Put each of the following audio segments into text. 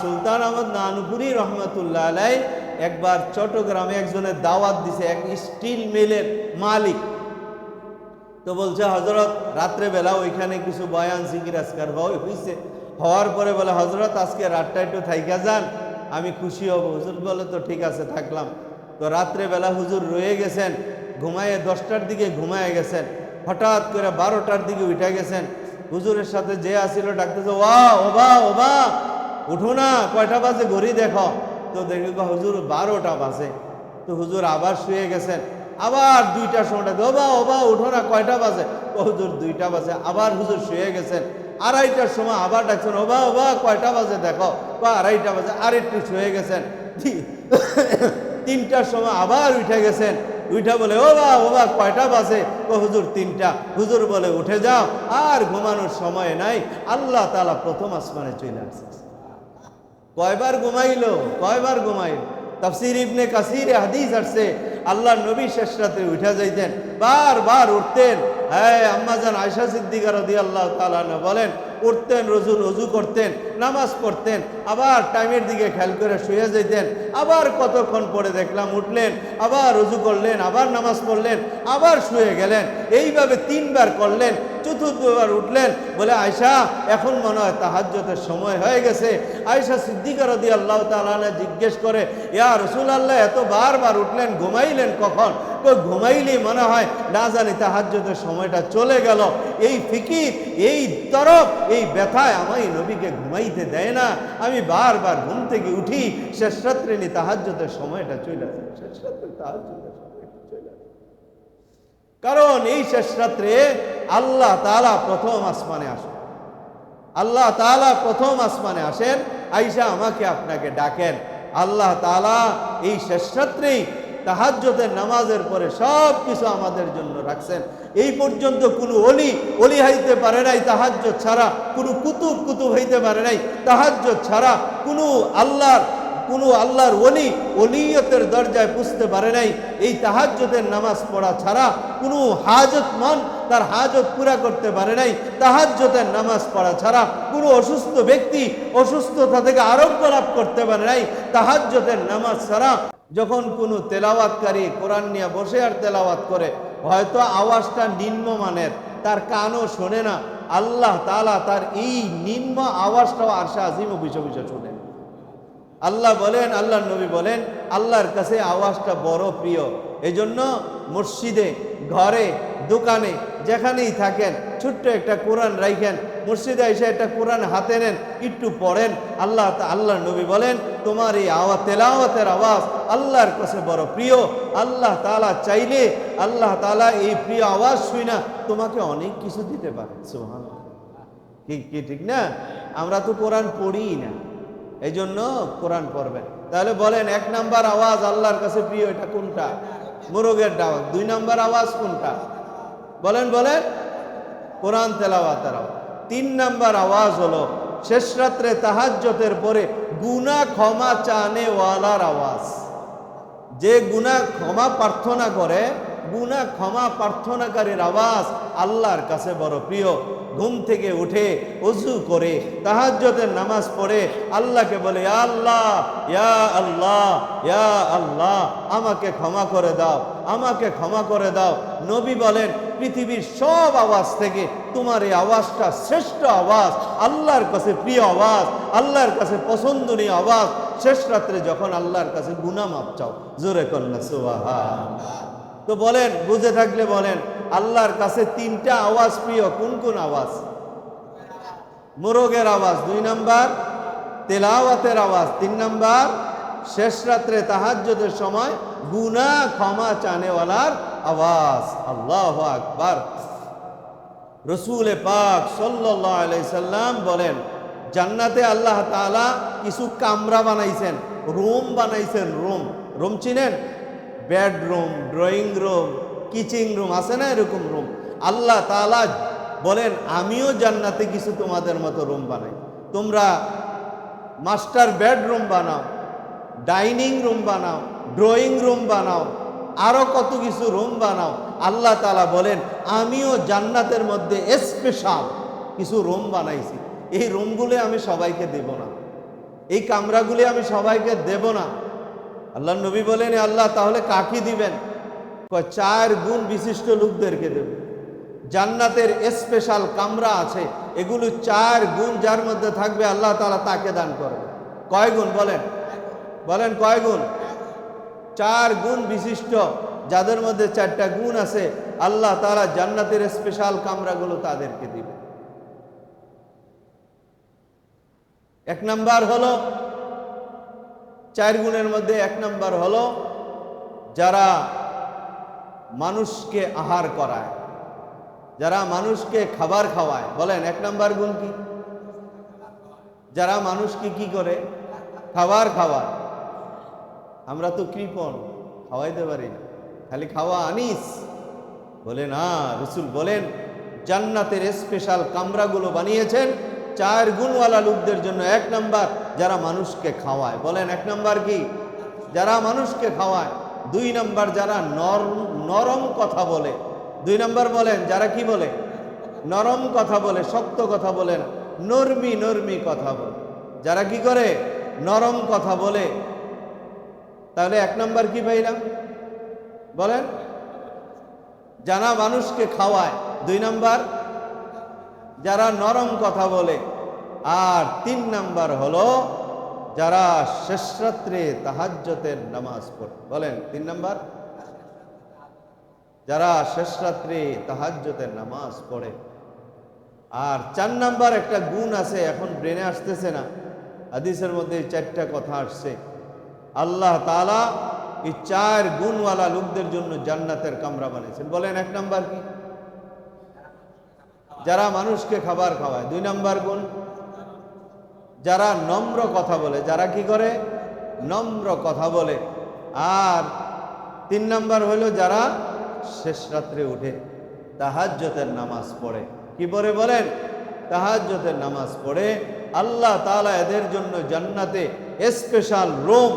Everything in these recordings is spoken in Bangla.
সুলতান আহমদ নানুপুরি রহমতুল্লাহ আলাই একবার চট্টগ্রামে একজনের দাওয়াত দিছে, এক স্টিল মিলের মালিক। তো বলছে হজরত রাত্রেবেলা ওইখানে কিছু বয়ান সিঙ্গির আজকার হয়েছে হওয়ার পরে বলে হজরত আজকে রাতটা একটু থাইকা যান, আমি খুশি হব। হুজুর বলে, তো ঠিক আছে, থাকলাম। তো রাত্রেবেলা হুজুর রয়ে গেছেন ঘুমায়ে দশটার দিকে ঘুমায় গেছেন। হঠাৎ করে বারোটার দিকে উঠে গেছেন। হুজুরের সাথে যে আসিল, ডাকতেছে, ওয়া, ওবা ওবা। উঠো না, কয়টা বাজে ঘড়ি দেখো। তো দেখে হুজুর, বারোটা বাজে। তো হুজুর আবার শুয়ে গেছেন। আবার দুইটার সময় ওবা ওবা উঠো না, কয়টা বাজে? হুজুর, দুইটা বাজে। আবার হুজুর শুয়ে গেছেন। আড়াইটার সময় আবার ডাকছেন ওবা ওবা কয়টা বাজে দেখো? বা আড়াইটা বাজে, আর একটু শুয়ে গেছেন। তিনটার সময় আবার উঠে গেছেন। উঠে বলে, ও বা ও বা, কয়টা বাজে? ও হুজুর, তিনটা। হুজুর বলে, উঠে যাও, আর ঘুমানোর সময় নাই। আল্লাহ তালা প্রথম আসমানে চলে আসছে। কয়বার ঘুমাইলো? কয়বার ঘুমাইল? তাফসির ইবনে কাসির হাদিস আসছে আল্লাহ নবী শেষ রাতে উঠা যাইতেন, বারবার উঠতেন। হ্যাঁ আম্মাজান আয়সা সিদ্দিকা রদি আল্লাহ তালানো বলেন, উঠতেন রজুল রজু করতেন, নামাজ পড়তেন, আবার টাইমের দিকে খেয়াল করে শুয়ে যাইতেন, আবার কতক্ষণ পরে দেখলাম উঠলেন, আবার রজু করলেন, আবার নামাজ পড়লেন, আবার শুয়ে গেলেন। এইভাবে তিনবার করলেন চতুর্থবার উঠলেন, বলে আয়সা এখন মনে হয় তাহাজ্যতের সময় হয়ে গেছে। আয়সা সিদ্দিকা রদি আল্লাহ তালা জিজ্ঞেস করে, ইয়া রসুল আল্লাহ এত বারবার উঠলেন, ঘুমাইলেন কখন? ঘুমাইলেই মনে হয়, না জানি তাহাজ্যতের সময়টা চলে গেল। এই ফিকির, এই তরফ এই ব্যথায় আমায় নবীকে ঘুমাইতে দেয় না। আমি বারবার ঘুম থেকে উঠি শেষ রাত্রে নি তাহাজ্যতের সময়টা চলে আসে। শেষ রাত্রে তাহাজ্যতের কারণ এই শেষ রাত্রে আল্লাহ তালা প্রথম আসমানে আসেন। আল্লাহ তালা প্রথম আসমানে আসেন, আইসা আমাকে আপনাকে ডাকেন। আল্লাহ তালা এই শেষ রাত্রেই তাহাজ্যতের নামাজের পরে সব কিছু আমাদের জন্য রাখছেন। এই পর্যন্ত কোনো অলি অলি হইতে পারে নাই তাহাজ্য ছাড়া। কোনো কুতুব কুতুব হইতে পারে নাই তাহাজ্য ছাড়া কোনো আল্লাহর কোনো আল্লাহর ওলি, ওলিয়তের দরজায় পুষতে পারে নাই। এই তাহাজ্যতের নামাজ পড়া ছাড়া কোনো হাজত মন তার হাজত পুরা করতে পারে নাই। তাহাজ্যতের নামাজ পড়া ছাড়া কোনো অসুস্থ ব্যক্তি অসুস্থতা থেকে আরোগ্য লাভ করতে পারে নাই। তাহাজ্যতের নামাজ ছাড়া যখন কোনো তেলাওয়াতকারী কোরআন নিয়ে বসে আর তেলাওয়াত করে, হয়তো আওয়াজটা নিম্নমানের তার কানও শোনে না। আল্লাহ তালা তার এই নিম্ন আওয়াজটাও আরশা আজিম অভিষ অভিষ শোনেন। আল্লাহ বলেন আল্লাহ নবী বলেন, আল্লাহর কাছে আওয়াজটা বড় প্রিয়। এই জন্য মসজিদে, ঘরে, দোকানে, যেখানেই থাকেন, ছোট্ট একটা কোরআন রাইখেন, মসজিদে এসে একটা কোরআন হাতে নেন, একটু পড়েন, আল্লাহ আল্লাহ নবী বলেন, তোমার এই আওয়াজ, তেলাওয়াতের আওয়াজ আল্লাহর কাছে বড় প্রিয়। আল্লাহ তালা চাইলে, আল্লাহ তালা এই প্রিয় আওয়াজ শুই না, তোমাকে অনেক কিছু দিতে পারে। সুহান কি ঠিক না? আমরা তো কোরআন পড়ি না। এই জন্য কোরআন পড়বেন। তাহলে বলেন, এক নাম্বার আওয়াজ আল্লাহর কাছে প্রিয়, এটা কোনটা? মোরগের ডাওয়াত দুই নাম্বার আওয়াজ কোনটা? বলেন বলেন। কোরআন তেলাওয়াতের আওয়াজ তিন নাম্বার আওয়াজ হলো, শেষ রাত্রে তাহাজ্যতের পরে গুনা ক্ষমা চানে ওয়ালার আওয়াজ। যে গুনা ক্ষমা প্রার্থনা করে গুনা ক্ষমা প্রার্থনাকারীর আওয়াজ আল্লাহর কাছে বড় প্রিয়। ঘুম থেকে উঠে অজু করে তাহাজ্যতের নামাজ পড়ে আল্লাহকে বলে আল্লাহ, ইয়া আল্লাহ ইয়া আল্লাহ, আমাকে ক্ষমা করে দাও, আমাকে ক্ষমা করে দাও। নবী বলেন, পৃথিবীর সব আওয়াজ থেকে তোমার এই আওয়াজটা শ্রেষ্ঠ আওয়াজ, আল্লাহর কাছে প্রিয় আওয়াজ, আল্লাহর কাছে পছন্দনীয় আওয়াজ। শেষ রাত্রে যখন আল্লাহর কাছে গুনা মাপ চাও, জোরে কন্যা সুবাহান তো বলেন, বুঝে থাকলে বলেন আল্লাহর কাছে তিনটা আওয়াজ প্রিয়, কোন কোন আওয়াজ? মোরগের আওয়াজ দুই নাম্বার, তেলাওয়াতের আওয়াজ তিন নাম্বার, শেষ রাত্রে তাহাজ্যতের সময় গুনা ক্ষমা চানেওয়ালার আওয়াজ। আল্লাহ আকবার। রসুল পাক সাল্লাম বলেন, জান্নাতে আল্লাহ তাআলা কিছু কামরা বানাইছেন, রুম বানাইছেন রুম। রুম চিনেন? Bedroom, drawing room kitchen room, আছে না এরকম রুম? আল্লাহ তালা বলেন, আমিও জান্নাতে কিছু তোমাদের মতো রুম বানাই। তোমরা মাস্টার বেডরুম বানাও, ডাইনিং রুম বানাও, ড্রয়িং রুম বানাও আরও কত কিছু রুম বানাও। আল্লাহ তালা বলেন, আমিও জান্নাতের মধ্যে স্পেশাল কিছু রুম বানাইছি। এই রুমগুলো আমি সবাইকে দেব না। এই কামরাগুলি আমি সবাইকে দেব না। আল্লাহ নবী বলেন আল্লাহ, তাহলে কাকে দিবেন? চার গুণ বিশিষ্ট লোকদেরকে দেব। জান্নাতের স্পেশাল কামরা আছে, এগুলো চার গুণ যার মধ্যে থাকবে আল্লাহ তাআলা তাকে দান করবে। কয় গুণ বলেন? বলেন কয় গুণ? চার গুণ বিশিষ্ট, যাদের মধ্যে চারটা গুণ আছে, আল্লাহ তারা জান্নাতের স্পেশাল কামরাগুলো তাদেরকে দিবে। এক নাম্বার হলো, চার গুণের মধ্যে এক নাম্বার হলো, যারা মানুষকে আহার করায়। যারা মানুষকে খাবার খাওয়ায়, বলেন, এক নাম্বার গুণ কি? যারা মানুষকে কি করে? খাবার খাওয়ায়। আমরা তো কৃপণ, খাওয়াইতে পারি না। খালি খাওয়া আনিস। বলে না, রসুল বলেন, জান্নাতের স্পেশাল কামরাগুলো বানিয়েছেন চার গুণওয়ালা লোকদের জন্য। এক নাম্বার, যারা মানুষকে খাওয়ায়। বলেন, এক নাম্বার কি? যারা মানুষকে খাওয়ায়। দুই নাম্বার যারা নরম নরম কথা বলে। দুই নাম্বার বলেন, যারা কি বলে? নরম কথা বলে, শক্ত কথা বলে না। নরমি নরমি কথা বলে। যারা কি করে? নরম কথা বলে। তাহলে এক নাম্বার কি পাইলাম বলেন। যারা মানুষকে খাওয়ায়, দুই নাম্বার। যারা নরম কথা বলে। আর তিন নাম্বার হলো যারা শেষ রাত্রে তাহাজ্জতের নামাজ পড়ে। বলেন, তিন নাম্বার। যারা শেষ রাত্রে তাহাজ্জতের নামাজ পড়ে। আর চার নাম্বার একটা গুণ আছে, এখন ব্রেনে আসতেছে না। হাদিসের মধ্যে চারটা কথা আসছে। আল্লাহ তাআলা এই চার গুণওয়ালা লোকদের জন্য জান্নাতের কামরা বানিয়েছেন। বলেন, এক নাম্বার কি? যারা মানুষকে খাবার খাওয়ায়। দুই নাম্বার গুণ? যারা নম্র কথা বলে, যারা কি করে? নম্র কথা বলে। আর তিন নম্বর হলো যারা শেষ রাত্রে উঠে তাহাজ্জতের নামাজ পড়ে। কি পড়ে বলেন? তাহাজ্জতের নামাজ পড়ে। আল্লাহ তালা এদের জন্য জান্নাতে স্পেশাল রোম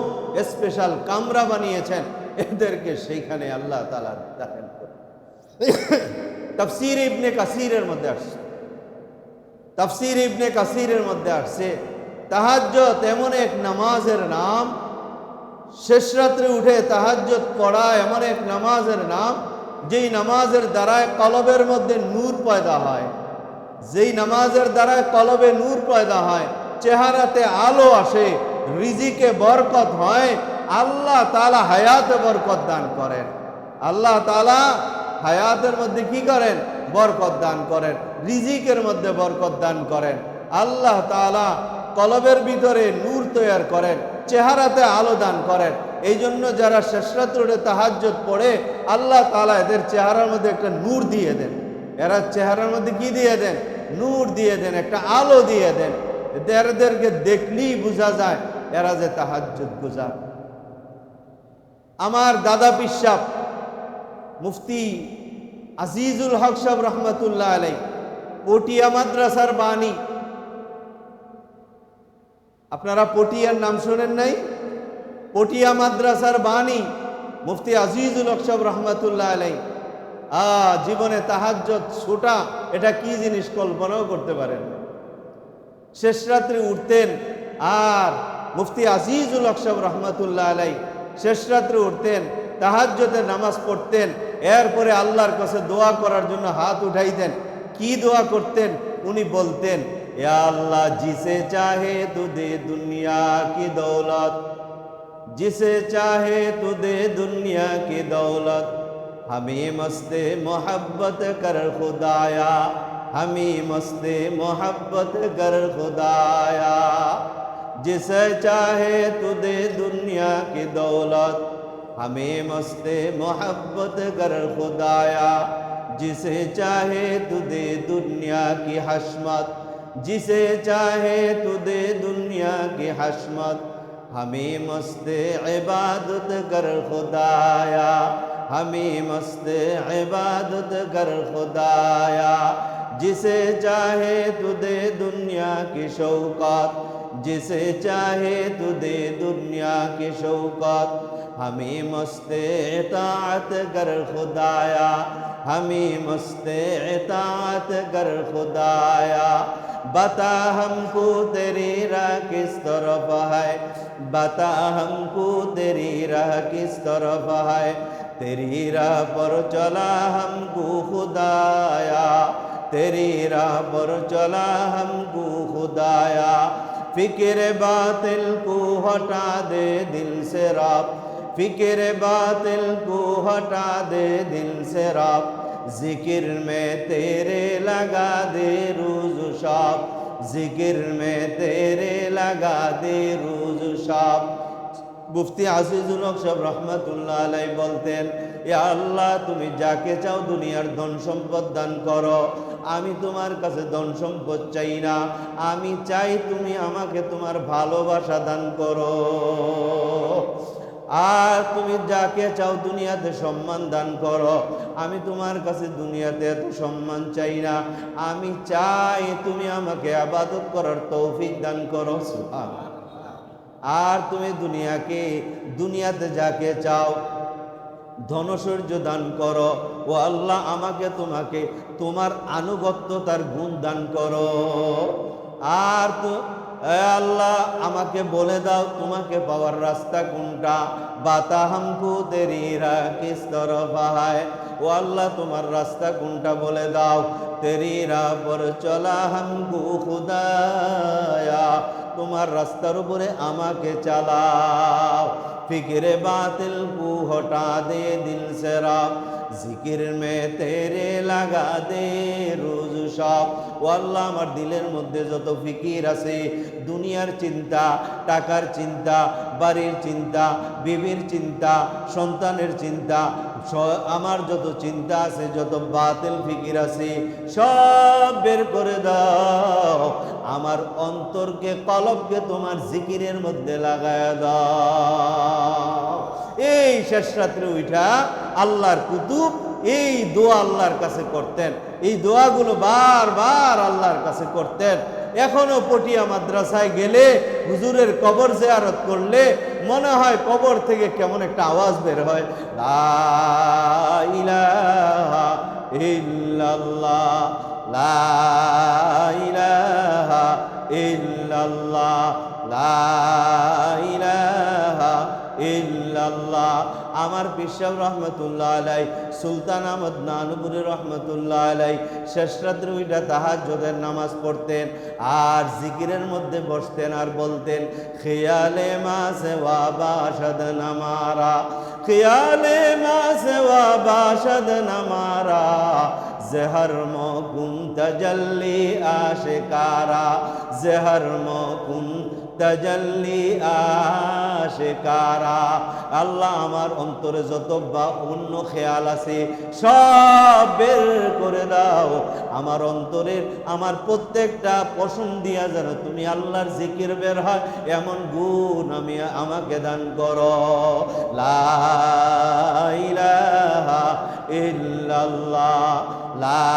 স্পেশাল কামরা বানিয়েছেন। এদেরকে সেইখানে আল্লাহ তালা দাখিল করে তাফসির ইবনে কাসিরের মধ্যে আসছে। তাফসির ইবনে কাসিরের মধ্যে আসছে। তাহাজ্জত এমন এক নামাজের নাম। শেষ রাত্রে উঠে তাহাজ্জত পড়া এমন এক নামাজের নাম, যেই নামাজের দ্বারায় কলবের মধ্যে নূর পয়দা হয়। যেই নামাজের দ্বারায় কলবে নূর পয়দা হয়, চেহারাতে আলো আসে, রিজিকে বরকত হয়, আল্লাহ তালা হায়াতে বরকত দান করেন। আল্লাহ তালা হায়াতের মধ্যে কি করেন? বরকত দান করেন, রিজিকের মধ্যে বরকত দান করেন। আল্লাহ তালা কলবের ভিতরে নূর তৈয়ার করেন, চেহারাতে আলো দান করেন। এই জন্য যারা শেষরাত্রে তাহাজ্জত পড়ে, আল্লাহ তালা এদের চেহারার মধ্যে একটা নূর দিয়ে দেন। এরা চেহারার মধ্যে কি দিয়ে দেন? নূর দিয়ে দেন, একটা আলো দিয়ে দেন। এদেরকে দেখলেই বোঝা যায়, এরা যে তাহাজ্জুদ গুজার। আমার দাদা পিসাব, মুফতি আজিজুল হক সাহেব রহমতুল্লাহ আলাই পটিয়া মাদ্রাসার বাণী আপনারা পটিয়ার নাম শোনেন নাই? পটিয়া মাদ্রাসার বাণী, মুফতি আজিজুল হক সাহেব রহমতুল্লাহ আলাই আ, জীবনে তাহাজ্জত ছোটা এটা কি জিনিস কল্পনাও করতে পারেন শেষ রাত্রে উঠতেন, আর মুফতি আজিজুল আকসাব রহমতুল্লাহ আলাই শেষ রাত্রে উঠতেন তাহাজ্জতের নামাজ পড়তেন, এরপরে আল্লাহর কাছে দোয়া করার জন্য হাত উঠাইতেন। কি দোয়া করতেন? উনি বলতেন अल्लाह, जिसे चाहे तो दे दुनिया की दौलत। जिसे चाहे तो दे दुनिया की दौलत। हमें मस्ते मोहब्बत कर खुदाया, हमें मस्ते मोहब्बत कर खुदाया। जिसे चाहे तो दे दुनिया की दौलत, हमें मस्ते मोहब्बत कर खुदाया। जिसे चाहे तो दे दुनिया की हशमत جسے چاہے تو دے دنیا کی حشمت۔ ہمیں مست عبادت کر خدایا۔ ہمیں مست عبادت کر خدایا۔ جسے چاہے تو دے دنیا کی شوقات جسے چاہے تو دے دنیا کی شوقات ہمیں مست اطاعت کر خدایا۔ ہمیں مست اطاعت کر خدایا۔ बता हमको तेरी राह किस तरफ है बता हमको तेरी राह किस तरफ है तेरी राह पर चला हमको खुदाया तेरी राह पर चला हमको खुदाया फिक्र बातिल को हटा दे दिल से रब फिक्र बातिल को हटा दे दिल से रब जिक्र में तेरे लगा दे रोज शाब जिक्र में तेरे लगा दे रोज शाब মুফতি আজিজুল হক সাহেব রহমতুল্লাহ আলাই বলতেন ইয়া আল্লাহ তুমি যাকে চাও দুনিয়ার ধন সম্পদ দান করো আমি তোমার কাছে ধন সম্পদ চাই না আমি চাই তুমি আমাকে তোমার ভালোবাসা দান করো আর তুমি যাকে চাও দুনিয়াতে সম্মান দান করো। আমি তোমার কাছে দুনিয়াতে এত সম্মান চাই না। আমি চাই তুমি আমাকে আবাদত করার তৌফিক দান করো। আর তুমি দুনিয়াকে, দুনিয়াতে যাকে চাও ধনসূর্য দান করো। ও আল্লাহ, আমাকে তোমাকে তোমার আনুগত্যতার গুণ দান করো। আর তো আল্লাহ, আমাকে বলে দাও তোমাকে পাওয়ার রাস্তা কোনটা? বাতা হামকু তেরি কিস তরফা ও আল্লাহ, তোমার রাস্তা কোনটা বলে দাও? তেরি রা পর চলা হামকু খুদায়া, তোমার রাস্তার উপরে আমাকে চালাও। ফিকিরে বাতিল কু হটা দে দিল রাব জিকির মে তেরে লাগা দে রোজ সব। ও আল্লাহ, আমার দিলের মধ্যে যত ফিকির আছে, দুনিয়ার চিন্তা, টাকার চিন্তা, বাড়ির চিন্তা, বিবির চিন্তা, সন্তানের চিন্তা আমার যত চিন্তা আছে, যত বাতিল ফিকির আছে, সব বের করে দাও। আমার অন্তরকে, কলবকে তোমার জিকিরের মধ্যে লাগায় দাও। এই শেষ রাত্রে উঠা আল্লাহর কুতুব, এই দোয়া আল্লাহর কাছে করতেন। এই দোয়াগুলো বারবার আল্লাহর কাছে করতেন। এখনও পটিয়া মাদ্রাসায় গেলে, হুজুরের কবর জিয়ারত করলে মনে হয় কবর থেকে কেমন একটা আওয়াজ বের হয়? লা ইলাহা ইল্লাল্লাহ, লা ইলাহা ইল্লাল্লাহ। আমার পিসাব রহমতুল্লাহ আলাই, সুলতান আহমদ নানুপুরি রহমতুল্লাহ আলাই, শেষ রাত্রে ওইটা তাহাজ্জুদের নামাজ পড়তেন, আর জিকিরের মধ্যে বসতেন আর বলতেন, খেয়ালে মা সেবা বাসদ নামারা, খেয়ালে মা সেবা বাসদ নামারা, জহর মকুন তজল্লি আশিকারা, জহর মকুন তজল্লি আশিকারা আল্লাহ আমার অন্তরে যত বা অন্য খেয়াল আছে, সব বের করে দাও। আমার অন্তরের, আমার প্রত্যেকটা পশম দিয়া যেন তুমি আল্লাহর জিকির বের হয়, এমন গুণ আমি আমাকে দান করো। লা ইলাহা ইল্লাল্লাহ, লা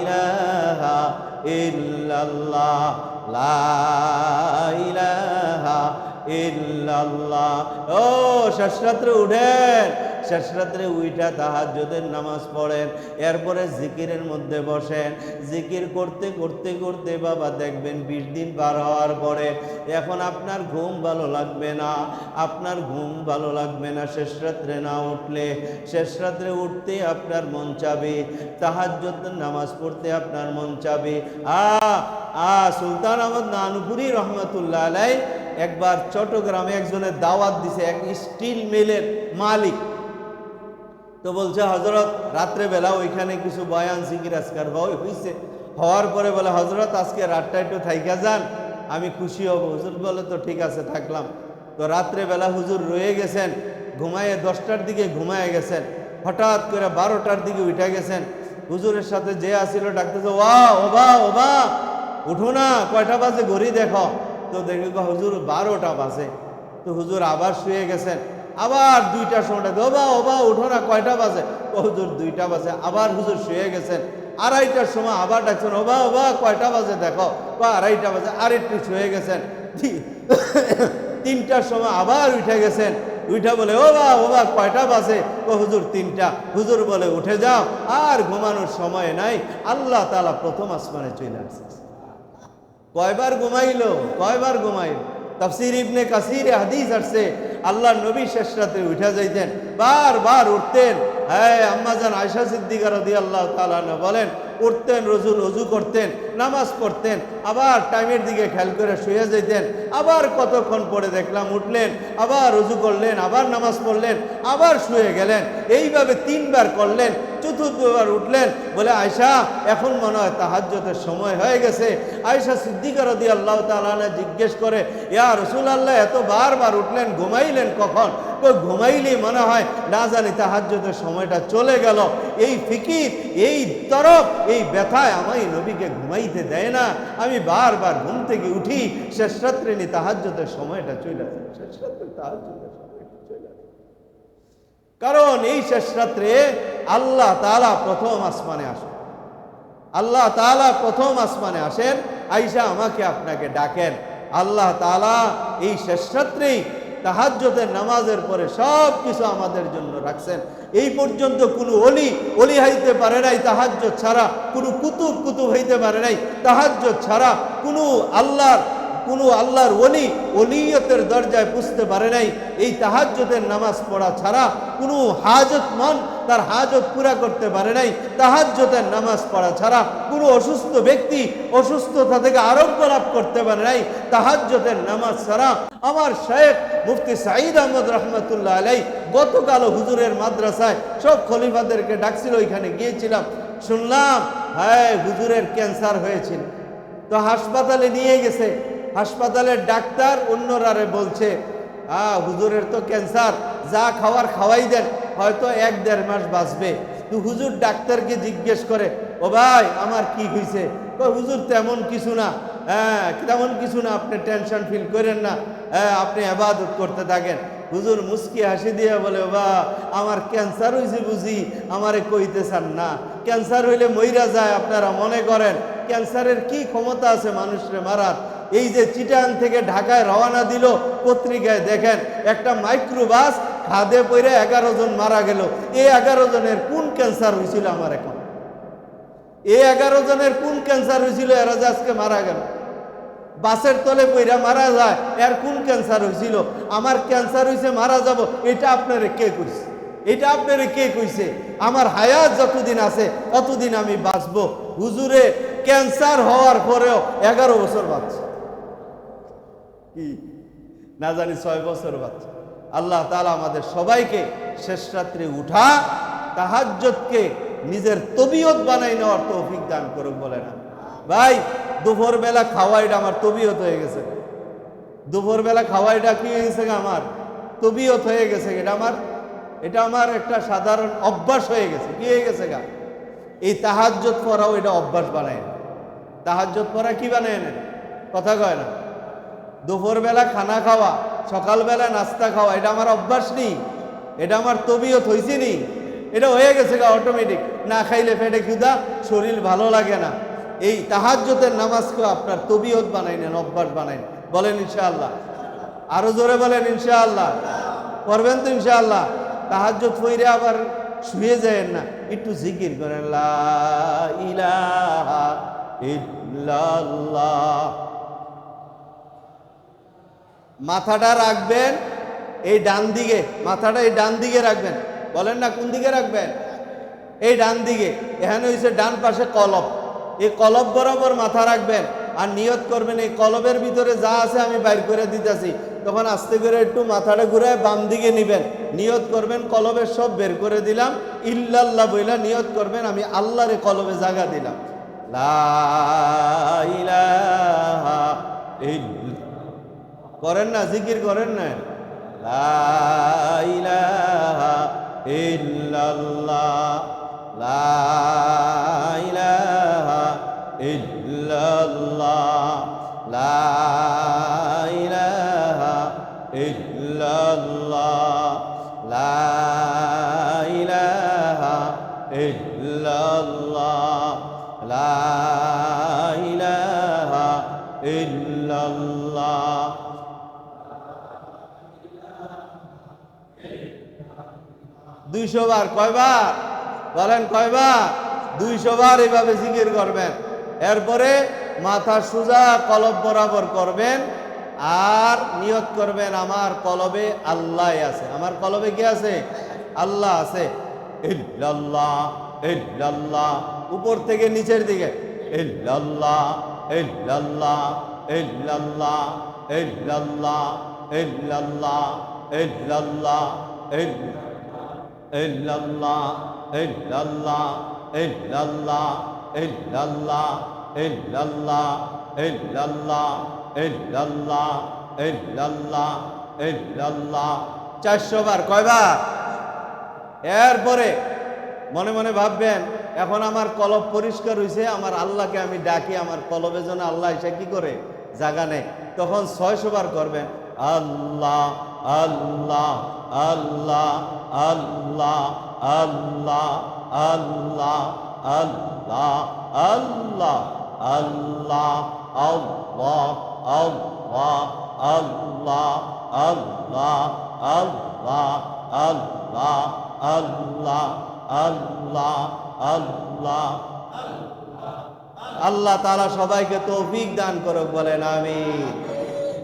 ইলাহা ইল্লাল্লাহ, লা ইলাহা ইল্লাল্লাহ। ও শেষ রাত্রে উঠেন। শেষ রাত্রে উইটা তাহাজ্জুদের নামাজ পড়েন। এরপরে জিকিরের মধ্যে বসেন। জিকির করতে করতে করতে বাবা দেখবেন বিশ দিন পার হওয়ার পরে এখন আপনার ঘুম ভালো লাগবে না। আপনার ঘুম ভালো লাগবে না শেষ রাত্রে না উঠলে। শেষ রাত্রে উঠতে আপনার মন চাবে। তাহাজ্জুদের নামাজ পড়তে আপনার মন চাবে। আ আ, সুলতান আহমদ নানুপুরি রহমতুল্লাহ আলাই একবার চট্টগ্রামে একজনের দাওয়াত দিছে, এক স্টিল মিলের মালিক। তো বলছে হজরত রাত্রেবেলা ওইখানে কিছু বয়ান সিকির আজকার হয়েছে হওয়ার পরে বলে হজরত আজকে রাতটা একটু থাইকা যান, আমি খুশি হব। হুজুর বলে, তো ঠিক আছে, থাকলাম। তো রাত্রেবেলা হুজুর রয়ে গেছেন ঘুমায়ে দশটার দিকে ঘুমায় গেছেন। হঠাৎ করে বারোটার দিকে উঠে গেছেন। হুজুরের সাথে যে আসিল, ডাকতেছে, ওয়া, ওবা ওবা, উঠো না, কয়টা বাজে ঘড়ি দেখো? তো দেখি গো, হুজুর বারোটা বাজে। তো হুজুর আবার শুয়ে গেছেন। আবার দুইটার সময় ডাকে, ওবা ওবা উঠো না কয়টা বাজে? ও হুজুর দুইটা বাজে। আবার হুজুর শুয়ে গেছেন। আড়াইটার সময় আবার ডাকছেন ওবা ওবা কয়টা বাজে দেখো? বা আড়াইটা বাজে আর একটু শুয়ে গেছেন। তিনটার সময় আবার উঠে গেছেন। উঠে বলে ও বা ও বা কয়টা বাজে? ও হুজুর তিনটা। হুজুর বলে উঠে যাও আর ঘুমানোর সময় নাই। আল্লাহ তালা প্রথম আসমানে চলে আসছে। কয়বার ঘুমাইলো? কয়বার ঘুমাইল? তাফসির ইবনে কাসির হাদিস আসছে আল্লাহ নবী শেষ রাতে উঠা যাইতেন, বারবার উঠতেন। হ্যাঁ আম্মাজান আয়সা সিদ্দিকার রদি আল্লাহ তালানা বলেন, উঠতেন রজুল অজু করতেন, নামাজ পড়তেন, আবার টাইমের দিকে খেয়াল করে শুয়ে যাইতেন, আবার কতক্ষণ পরে দেখলাম উঠলেন, আবার রজু করলেন, আবার নামাজ পড়লেন, আবার শুয়ে গেলেন। এইভাবে তিনবার করলেন চতুর্থবার উঠলেন, বলে আয়সা এখন মনে হয় তাহাজ্যতের সময় হয়ে গেছে। আয়সা সিদ্দিকা রদি আল্লাহ তালানা জিজ্ঞেস করে, ইয়া রসুল আল্লাহ এত বারবার উঠলেন, ঘুমাইলেন কখন? ঘুমাইলেই মনে হয়, না জানি তাহাজ্যতের সময়টা চলে গেল। এই ফিকির, এই তরফ, এই ব্যথায় আমায় নবীকে ঘুমাইতে দেয় না। আমি বারবার ঘুম থেকে উঠি, শেষ রাত্রে নি তাহাজ্যতের সময়টা চলে যায় শেষ রাত্রে তাহাজ্যতের সময়টা চলে যায় কারণ এই শেষ রাত্রে আল্লাহ তালা প্রথম আসমানে আসেন আল্লাহ তালা প্রথম আসমানে আসেন, আইসা আমাকে আপনাকে ডাকেন। আল্লাহ তালা এই শেষ রাত্রেই তাহাজ্যতের নামাজের পরে সব কিছু আমাদের জন্য রাখছেন। এই পর্যন্ত কোনো অলি অলি হইতে পারে নাই তাহাজ্য ছাড়া, কোনো কুতুব কুতুব হইতে পারে নাই তাহাজ্য ছাড়া, কোনো আল্লাহর কোনো আল্লাহর অলি অলিয়তের দরজায় পুষতে পারে নাই। এই তাহাজ্যতের নামাজ পড়া ছাড়া কোনো হাজত মন তার হাজত পুরা করতে পারে নাই। তাহাজ্যতের নামাজ পড়া ছাড়া কোনো অসুস্থ ব্যক্তি অসুস্থতা থেকে আরোগ্য লাভ করতে পারে নাই। তাহাজ্যতের নামাজ ছাড়া আমার শেখ মুফতি সাঈদ আহমদ রহমতুল্লাহ আলাই গতকাল হুজুরের মাদ্রাসায় সব খলিফাদেরকে ডাকছিল, ওইখানে গিয়েছিলাম। শুনলাম হ্যাঁ হুজুরের ক্যান্সার হয়েছিল। তো হাসপাতালে নিয়ে গেছে। হাসপাতালের ডাক্তার অন্যরারে বলছে, আ, হুজুরের তো ক্যান্সার, যা খাওয়ার খাওয়াই দেন, হয়তো এক দেড় মাস বাঁচবে। তো হুজুর ডাক্তারকে জিজ্ঞেস করে, ও ভাই, আমার কি হয়েছে হুজুর, তেমন কিছু না। হ্যাঁ তেমন কিছু না, আপনি টেনশন ফিল করেন না। হ্যাঁ আপনি আবাদত করতে থাকেন। হুজুর মুস্কি হাসি দিয়ে বলে বা, আমার ক্যান্সার হয়েছে বুঝি, আমারে কইতে চান না। ক্যান্সার হইলে মইরা যায়, আপনারা মনে করেন। ক্যান্সারের কি ক্ষমতা আছে মানুষরে মারার? এই যে চিটাং থেকে ঢাকায় রওনা দিল, পত্রিকায় দেখেন, একটা মাইক্রোবাস খাদে পইরে এগারো জন মারা গেল। এই এগারো জনের কোন ক্যান্সার হয়েছিল আমার এখন? এই এগারো জনের কোন ক্যান্সার হয়েছিল এরা যে আজকে মারা গেল। বাসের তলে পইরা মারা যায়, এর কোন ক্যান্সার হয়েছিল আমার ক্যান্সার হয়েছে মারা যাব। এটা আপনারে কে কইছে? এটা আপনারে কে কইছে? আমার হায়াত যতদিন আছে, ততদিন আমি বাঁচবো। হুজুরে, ক্যান্সার হওয়ার পরেও এগারো বছর বাঁচছে। কি? না জানি ছয় বছর বাচ্চা আল্লাহ তাআলা আমাদের সবাইকে শেষ রাত্রে উঠা তাহাজ্জতকে নিজের তবিয়ত বানাই নেওয়ার তৌফিক দান করুক বলে না। ভাই দুপুর বেলা খাওয়াইটা আমার তবিয়ত হয়ে গেছে। দুপুর বেলা খাওয়াইটা কি হয়ে গেছে গা আমার? তবিয়ত হয়ে গেছে এটা আমার এটা আমার একটা সাধারণ অভ্যাস হয়ে গেছে। কি হয়ে গেছে গা? এই তাহাজ্জত পড়াও এটা অভ্যাস বানায় না তাহাজ্জত পড়া কি বানায় না কথা কয় না। দুপুরবেলা খানা খাওয়া, সকালবেলা নাস্তা খাওয়া, এটা আমার অভ্যাস নেই। এটা আমার তবিয়ত হয়েছে নি এটা হয়ে গেছে গা অটোমেটিক না খাইলে ফেটে ক্ষুদা শরীর ভালো লাগে না। এই তাহাজ্যতের নামাজকে আপনার তবিয়ত বানাই নেন, অভ্যাস বানাই। বলেন ইনশাআল্লাহ। আরও জোরে বলেন ইনশাআল্লাহ। করবেন তো ইনশাআল্লাহ। তাহাজ্জত হইরে আবার শুয়ে যায় না। একটু জিকির করেন, লা ইলাহা ইল্লাল্লাহ। মাথাটা রাখবেন, এই ডান দিকে, মাথাটা এই ডান দিকে রাখবেন। বলেন না, কোন দিকে রাখবেন? এই ডান দিকে। এখানে হয়েছে ডান পাশে কলব। এই কলব বরাবর মাথা রাখবেন আর নিয়ত করবেন, এই কলবের ভিতরে যা আছে আমি বাইর করে দিতেছি। তখন আস্তে করে একটু মাথাটা ঘুরায় বাম দিকে নিবেন। নিয়ত করবেন, কলবের সব বের করে দিলাম। ইল্লাল্লাহ বইলা নিয়ত করবেন, আমি আল্লাহরে কলবে জাগা দিলাম। লা করেন না জিকির করেন না। লা ইল্লাল্লাহ লা দুইশো বার, কয়বার? বলেন কয়বার? দুইশো বার এইভাবে জিকির করবেন। এরপরে মাথা সুজা কলব বরাবর করবেন আর নিয়ত করবেন, আমার কলবে আল্লাহ আছে। আমার কলবে কি আছে? আল্লাহ আছে। উপর থেকে নিচের দিকে ইল্লাল্লাহ ইল্লাল্লাহ ইল্লাল্লাহ ইল্লাল্লাহ ইল্লাল্লাহ ইল্লাল্লাহ ইল্লাল্লাহ ইল্লাল্লাহ ইল্লাল্লাহ ইল্লাল্লাহ ইল্লাল্লাহ ইল্লাল্লাহ ইল্লাল্লাহ ইল্লাল্লাহ চারশো বার, কয়বার? এরপরে মনে মনে ভাববেন, এখন আমার কলব পরিষ্কার হয়েছে আমার আল্লাহকে আমি ডাকি, আমার কলবে যেন আল্লাহ এসে কি করে? জাগা নেই। তখন ছয়শো বার করবেন, আল্লাহ আল্লাহ আল্লাহ আল্লাহ আল্লাহ আল্লাহ আল্লাহ আল্লাহ আল্লাহ আল্লাহ আল্লাহ আল্লাহ আল্লাহ আল্লাহ আল্লাহ আল্লাহ আল্লাহ আল্লাহ আল্লাহ তালা সবাইকে তৌফিক দান করুক বলেন আমি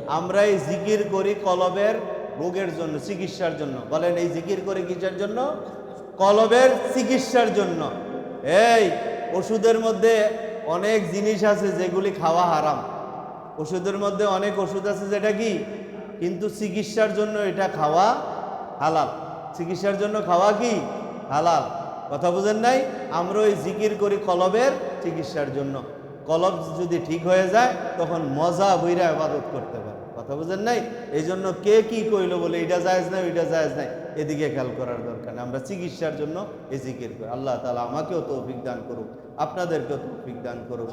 আমরা এই জিকির করি কলবের রোগের জন্য, চিকিৎসার জন্য। বলেন, এই জিকির করে কিসের জন্য? কলবের চিকিৎসার জন্য। এই, ওষুধের মধ্যে অনেক জিনিস আছে যেগুলি খাওয়া হারাম। ওষুধের মধ্যে অনেক ওষুধ আছে যেটা কি? কিন্তু চিকিৎসার জন্য এটা খাওয়া হালাল। চিকিৎসার জন্য খাওয়া কি? হালাল। কথা বুঝেন নাই? আমরা ওই জিকির করি কলবের চিকিৎসার জন্য। কলব যদি ঠিক হয়ে যায়, তখন মজা বইরা আবাদত করতে পারে। কথা বুঝেন নাই? এই জন্য কে কি কইলো বলে এটা জায়েজ নাই, ওইটা জায়েজ নাই। এদিকে খেয়াল করার দরকার নেই। আমরা চিকিৎসার জন্য এই জিকির করি। আল্লাহ তালা আমাকেও তো অভিজ্ঞান করুক, আপনাদেরকেও তো দান করুক।